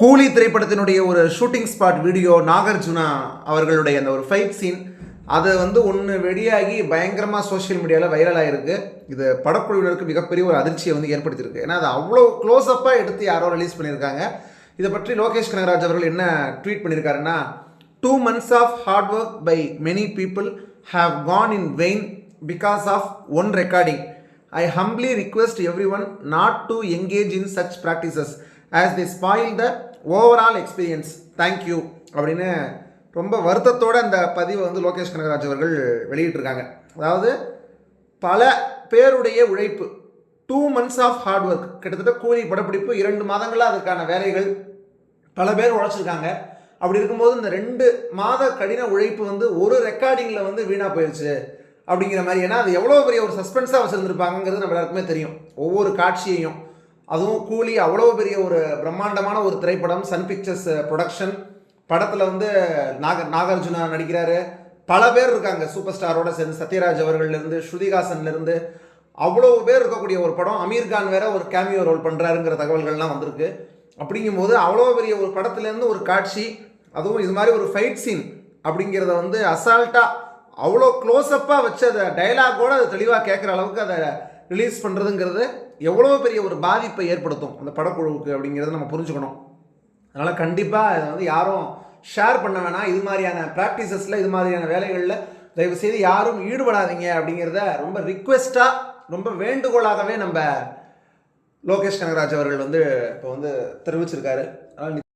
கூலி திரைப்படத்தினுடைய ஒரு ஷூட்டிங் ஸ்பாட் வீடியோ நாகார்ஜுனா அவர்களுடைய அந்த ஒரு ஃபைட் சீன் அது வந்து ஒன்று வெளியாகி பயங்கரமாக சோஷியல் மீடியாவில் வைரல் ஆகிருக்கு இது படக்குழுவினருக்கு மிகப்பெரிய ஒரு அதிர்ச்சியை வந்து ஏற்படுத்தியிருக்கு. ஏன்னா அது அவ்வளோ க்ளோஸ்அப்பாக எடுத்து யாரோ ரிலீஸ் பண்ணியிருக்காங்க. இதை பற்றி லோகேஷ் கனகராஜ் அவர்கள் என்ன ட்வீட் பண்ணியிருக்காருன்னா two months of hard work by many people have gone in vain because of one recording I humbly request everyone not to engage in such practices as the spoil the overall experience thank you அப்படின்னு ரொம்ப வருத்தத்தோட அந்த பதிவை வந்து லோகேஷ் கனகராஜ் அவர்கள் வெளியிட்டிருக்காங்க. அதாவது பல பேருடைய உழைப்பு two months of hard work கிட்டத்தட்ட கூலி படப்பிடிப்பு இரண்டு மாதங்களாக அதற்கான வேலைகள் பல பேர் உழைச்சிருக்காங்க. அப்படி இருக்கும்போது இந்த ரெண்டு மாத கடின உழைப்பு வந்து ஒரு ரெக்கார்டிங்கில் வந்து வீணாக போயிடுச்சு அப்படிங்கிற மாதிரி. ஏன்னா அது எவ்வளோ பெரிய ஒரு சஸ்பென்ஸாக வச்சுருந்துருப்பாங்கங்கிறது நம்ம எல்லாருக்குமே தெரியும். ஒவ்வொரு காட்சியையும் அதுவும் கூலி அவ்வளோ பெரிய ஒரு பிரம்மாண்டமான ஒரு திரைப்படம் சன் பிக்சர்ஸ் ப்ரொடக்ஷன் படத்தில் வந்து நாக நாகார்ஜுனா நடிக்கிறாரு. பல பேர் இருக்காங்க சூப்பர் ஸ்டாரோட சேர்ந்து. சத்யராஜ் அவர்கள்லேருந்து ஸ்ருதிகாசன்லேருந்து அவ்வளோ பேர் இருக்கக்கூடிய ஒரு படம். அமீர் கான் வேற ஒரு கேமியோ ரோல் பண்ணுறாருங்கிற தகவல்கள்லாம் வந்திருக்கு. அப்படிங்கும்போது அவ்வளோ பெரிய ஒரு படத்துலேருந்து ஒரு காட்சி அதுவும் இது மாதிரி ஒரு ஃபைட் சீன் அப்படிங்கிறத வந்து அசால்ட்டாக அவ்வளோ க்ளோஸ்அப்பாக வச்சு அதை டைலாகோடு அதை தெளிவாக கேட்குற அளவுக்கு அதை ரிலீஸ் பண்ணுறதுங்கிறது எவ்வளோ பெரிய ஒரு பாதிப்பை ஏற்படுத்தும் அந்த படக்குழுவுக்கு அப்படிங்கிறத நம்ம புரிஞ்சுக்கணும். அதனால் கண்டிப்பாக இதை வந்து யாரும் ஷேர் பண்ண வேணாம். இது மாதிரியான ப்ராக்டிசஸில் இது மாதிரியான வேலைகளில் தயவுசெய்து யாரும் ஈடுபடாதீங்க அப்படிங்கிறத ரொம்ப ரிக்வெஸ்ட்டாக ரொம்ப வேண்டுகோளாகவே நம்ம லோகேஷ் கனகராஜ் அவர்கள் வந்து இப்போ வந்து தெரிவிச்சிருக்காரு. அதனால்